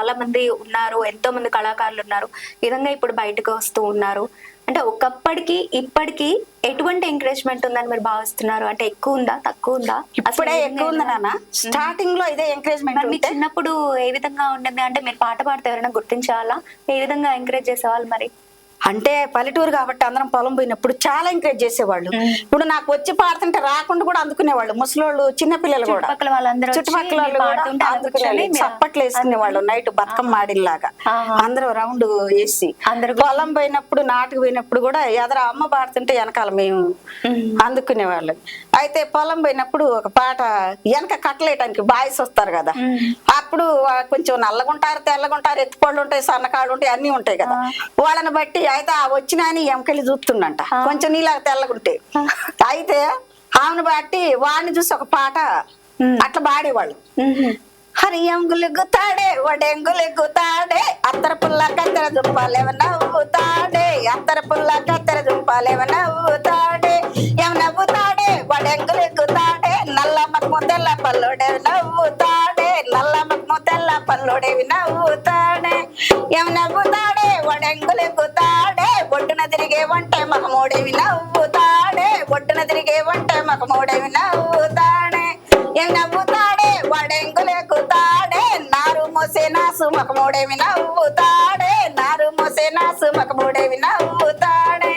చాలా మంది ఉన్నారు ఎంతో మంది కళాకారులు ఉన్నారు. ఈ విధంగా ఇప్పుడు బయటకు వస్తూ ఉన్నారు. అంటే ఒకప్పటికి ఇప్పటికి ఎటువంటి ఎంకరేజ్మెంట్ ఉందని మీరు భావిస్తున్నారు? అంటే ఎక్కువ ఉందా తక్కువ ఉందా? అసలు ఇప్పుడే ఎక్కువ ఉంది నాన్న? స్టార్టింగ్లో ఇదే ఎంకరేజ్మెంట్ మీ చిన్నప్పుడు ఏ విధంగా ఉండేది? అంటే మీరు పాట పాడితే ఎవరైనా గుర్తించాలా? ఏ విధంగా ఎంకరేజ్ చేసేవాళ్ళు మరి? అంటే పల్లెటూరు కాబట్టి అందరం పొలం పోయినప్పుడు చాలా ఎంకరేజ్ చేసేవాళ్ళు. ఇప్పుడు నాకు వచ్చి పాడుతుంటే రాకుండా కూడా అందుకునేవాళ్ళు. ముసలోళ్ళు చిన్న పిల్లలు కూడా. చుట్టుపక్కల వాళ్ళు చప్పట్లు వేసుకునేవాళ్ళు నైట్ బతుకమ్మ ఆడిల్లాగా. అందరూ రౌండ్ వేసి. అందరూ పొలం పోయినప్పుడు నాటుకు పోయినప్పుడు కూడా ఎదర అమ్మ పాడుతుంటే వెనకాల మేము. అందుకునేవాళ్ళం. అయితే పొలం పోయినప్పుడు ఒక పాట వెనక కట్టలేయటానికి బాయ్స్ వస్తారు కదా. అప్పుడు కొంచెం నల్లగుంటారు తెల్లగుంటారు ఎత్తుపళ్ళు ఉంటాయి సన్నకాళ్ళు ఉంటాయి అన్ని ఉంటాయి కదా. వాళ్ళని బట్టి అయితే ఆ వచ్చిన అని ఎమకెళ్ళి చూస్తుండంట. కొంచెం నీలాగా తెల్లగుంటే. అయితే ఆమెను బట్టి వాడిని చూసి ఒక పాట అట్లా పాడేవాళ్ళు. ఉమ్. హరి ఎంగులెగ్గుతాడే వడెంగులెగ్గుతాడే అత్తర పుల్ల కత్తెర దుంపాలేవ నవ్వుతాడే అత్తర పుల్ల కత్తెర దుంపాలేవ నవ్వుతాడే ఎవ నవ్వుతాడే వడెంగులెగ్గుతాడే నల్ల మక్ము తెల్ల పల్లోడే మక్ము తెల్ల నవ్వుతాడే ఎవ నవ్వుతాడే వడెంగులెగ్గుతాడే ఒడ్డున తిరిగే వంటే మకమోడేవి నవ్వుతాడే ఒడ్డున తిరిగే వంటే మకమోడేవి నవ్వుతాడే ఏం నవ్వుతాడే వాడెంగులెక్కుతాడే నారు మోసే నాసు మకమోడేవి నవ్వుతాడే నారు మోసే నాసు మకమోడేవి నవ్వుతాడే